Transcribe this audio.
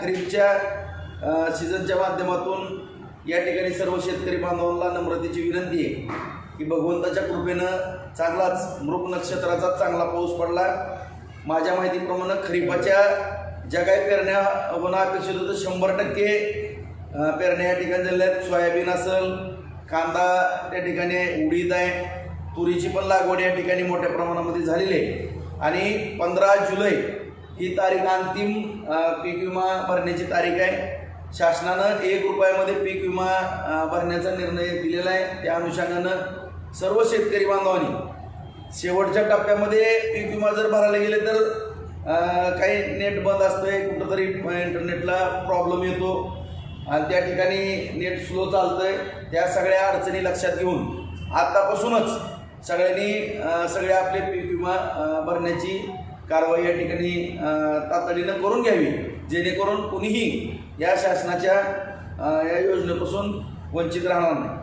खरीपच्या सीझनच्या माध्यमातून या ठिकाणी सर्व शेतकरी बांधवांना नम्रतेची विनंती आहे की भगवंताच्या कृपेनं चांगलाच मृग नक्षत्राचा चांगला पाऊस पडला. माझ्या माहितीप्रमाणे खरीपाच्या ज्या काही पेरण्या होणं अपेक्षित होतं. शंभर टक्के पेरण्या या ठिकाणी झाल्या आहेत. सोयाबीन असेल कांदा त्या ठिकाणी उडीद आहे तुरीची पण लागवड या ठिकाणी मोठ्या प्रमाणामध्ये झालेली आहे. आणि पंधरा जुलै ही तारीख अंतिम पीक विमा भरण्याची तारीख आहे. शासनानं एक रुपयामध्ये पीक विमा भरण्याचा निर्णय दिलेला आहे. त्या अनुषंगानं सर्व शेतकरी बांधवांनी शेवटच्या टप्प्यामध्ये पीक विमा जर भरायला गेले तर काही नेट बंद असतंय. कुठंतरी इंटरनेटला प्रॉब्लेम येतो. आणि त्या ठिकाणी नेट स्लो चालतंय. त्या सगळ्या अडचणी लक्षात घेऊन आतापासूनच सगळ्यांनी सगळे आपले पीक विमा भरण्याची कारवाई या ठिकाणी तातडीनं करून घ्यावी जेणेकरून कुणीही या शासनाच्या या योजनेपासून वंचित राहणार नाही.